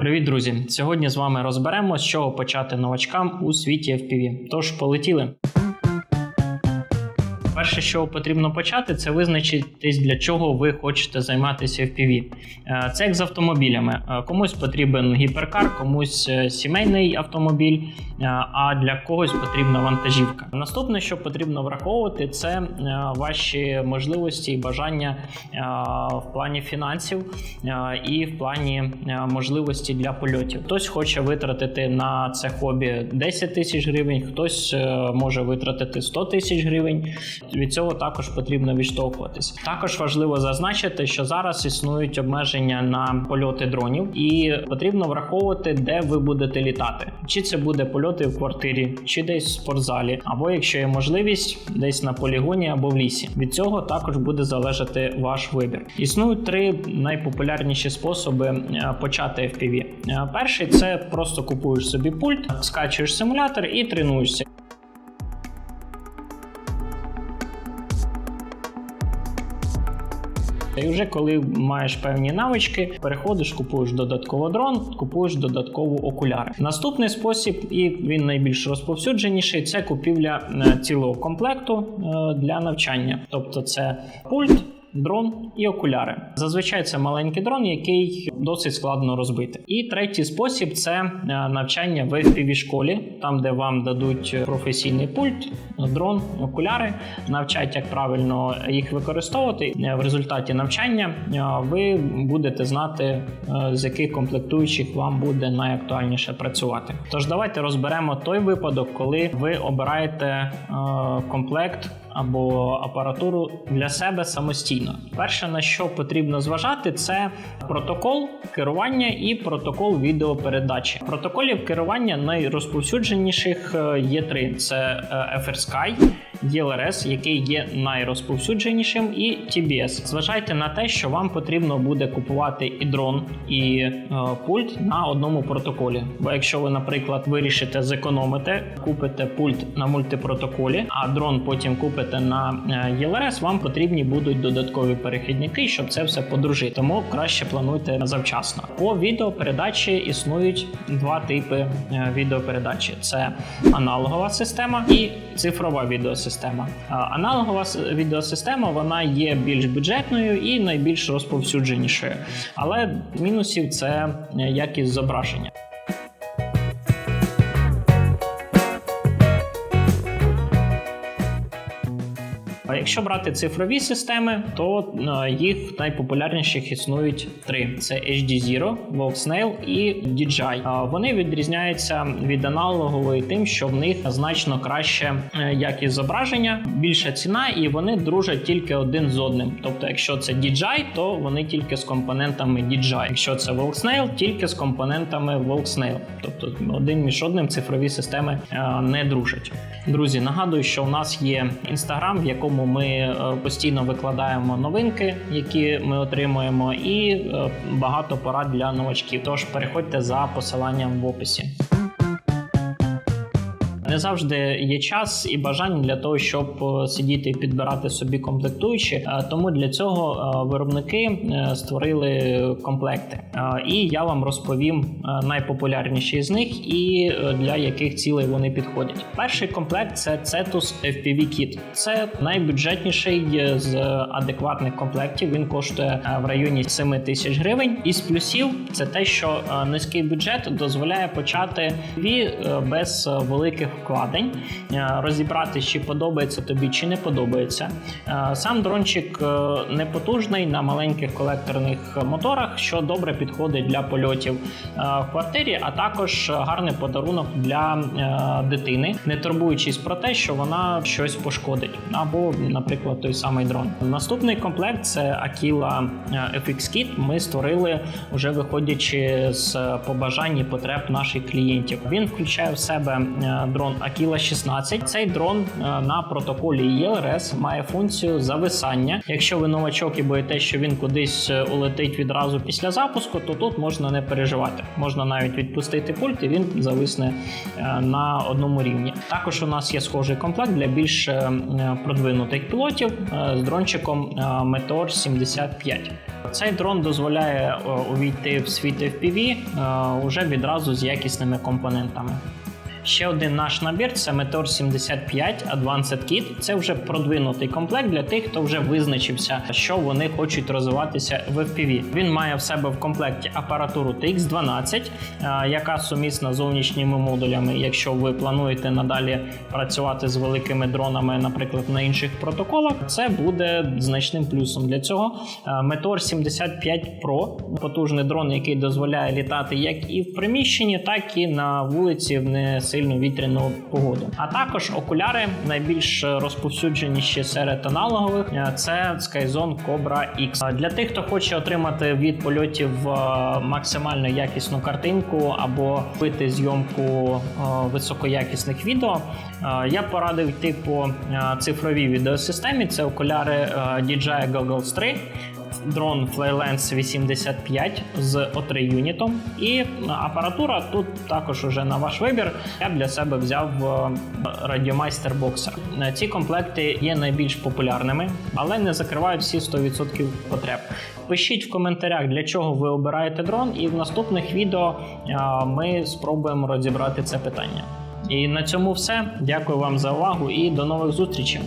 Привіт, друзі! Сьогодні з вами розберемо, з чого почати новачкам у світі FPV. Тож полетіли. Перше, що потрібно почати, це визначитись, для чого ви хочете займатися FPV. Е, Це як з автомобілями. Е, Комусь потрібен гіперкар, комусь е, сімейний автомобіль, а для когось потрібна вантажівка. Наступне, що потрібно враховувати, це ваші можливості і бажання в плані фінансів і в плані можливості для польотів. Хтось хоче витратити на це хобі 10 тисяч гривень, хтось може витратити 100 тисяч гривень. Від цього також потрібно відштовхуватись. Також важливо зазначити, що зараз існують обмеження на польоти дронів, і потрібно враховувати, де ви будете літати. Чи це буде польоти в квартирі, чи десь в спортзалі, або якщо є можливість, десь на полігоні або в лісі. Від цього також буде залежати ваш вибір. Існують три найпопулярніші способи е, почати FPV. Е, Перший це просто купуєш собі пульт, скачуєш симулятор і тренуєшся. І вже коли маєш певні навички, переходиш, купуєш додатково дрон, купуєш додатково окуляри. Наступний спосіб, і він найбільш розповсюдженіший, це купівля е, цілого комплекту е, для навчання. Тобто це пульт. Дрон і окуляри. Зазвичай це маленький дрон, який досить складно розбити. І третій спосіб це е, навчання в fpv школі, там де вам дадуть професійний пульт, дрон, окуляри, навчать, як правильно їх використовувати. Е, В результаті навчання е, ви будете знати, з яких комплектуючих вам буде найактуальніше працювати. Тож давайте розберемо той випадок, коли ви обираєте комплект або апаратуру для себе самостійно. Перше на що потрібно зважати, це протокол керування і протокол відеопередачі. Протоколів керування найрозповсюдженіших е, є три: це FR FrSky, DLRS, який є найрозповсюдженішим, і TBS. Зважайте на те, що вам потрібно буде купувати і дрон, і е, пульт на одному протоколі. Бо якщо ви, наприклад, вирішите зекономити, купите пульт на мультипротоколі, а дрон потім купите на е, ELRS, вам потрібні будуть додаткові перехідники, щоб це все подружити. Тому краще плануйте завчасно. По відеопередачі існують два типи е, відеопередачі: це аналогова система і цифрова відеосистема. А, Аналогова відеосистема вона є більш бюджетною і найбільш розповсюдженішою, але мінусів це е, якість зображення. Якщо брати цифрові системи, то е, їх найпопулярніших існують три: це HD0, Voxnail і DJI. Вони відрізняються від аналогової тим, що в них значно краще е, якість зображення, більша ціна, і вони дружать тільки один з одним. Тобто, якщо це DJI, то вони тільки з компонентами DJI. Якщо це Voxnail, тільки з компонентами Voxnail. Тобто один між одним цифрові системи е, не дружать. Друзі, нагадую, що у нас є інстаграм, в якому ми е, постійно викладаємо новинки, які ми отримуємо, і е, багато порад для новачків. Тож переходьте за посиланням в описі. Не завжди є час і бажання для того, щоб е, сидіти і підбирати собі комплектуючі. Е, Тому для цього е, виробники створили комплекти. І я вам розповім найпопулярніші з них і для яких цілей вони підходять. Перший комплект це Cetus FPV Kit. Це найбюджетніший з адекватних комплектів. Він коштує в районі 7 тисяч гривень. Із плюсів це те, що низький бюджет дозволяє почати без великих вкладень, е, розібрати, чи подобається тобі, чи не подобається. Е, Сам дрончик е, не потужний на маленьких колекторних моторах, що добре підходить для польотів в квартирі, а також гарний подарунок для дитини, не турбуючись про те, що вона щось пошкодить, або, наприклад, той самий дрон. Наступний комплект це Aquila FX Kit. Ми створили вже виходячи з побажань і потреб наших клієнтів. Він включає в себе дрон дрон Aquila 16. Цей дрон е, на протоколі ELRS має функцію зависання. Якщо ви новачок і боїтесь, що він кудись е, улетить відразу після запуску, то тут можна не переживати. Можна навіть відпустити пульт, і він зависне е, на одному рівні. Також у нас є схожий комплект для більш продвинутих пілотів з дрончиком Meteor 75. Цей дрон дозволяє увійти в світ FPV е, уже відразу з якісними компонентами. Ще один наш набір це Meteor 75 Advanced Kit. Це вже продвинутий комплект для тих, хто вже визначився, що вони хочуть розвиватися в FPV. Він має в себе в комплекті апаратуру TX12, е, яка сумісна з зовнішніми модулями. Якщо ви плануєте надалі працювати з великими дронами, наприклад, на інших протоколах, це буде значним плюсом для цього. Е, Meteor 75 Pro потужний дрон, який дозволяє літати як і в приміщенні, так і на вулиці в не сильно вітряну погоду. А також окуляри найбільш розповсюдженіші серед аналогових е, це Skyzone Cobra X. Для тих, хто хоче отримати від польотів е, максимально якісну картинку або робити зйомку е, високоякісних відео, я порадив йти по цифровій відеосистемі. Це окуляри DJI Goggles 3 дрон Flylens 85 з O3 юнітом. І апаратура тут також уже на ваш вибір. Я для себе взяв е, Radiomaster Boxer. Ці комплекти є найбільш популярними, але не закривають всі 100% потреб. Пишіть в коментарях, для чого ви обираєте дрон, і в наступних відео е, ми спробуємо розібрати це питання. І на цьому все. Дякую вам за увагу і до нових зустрічей.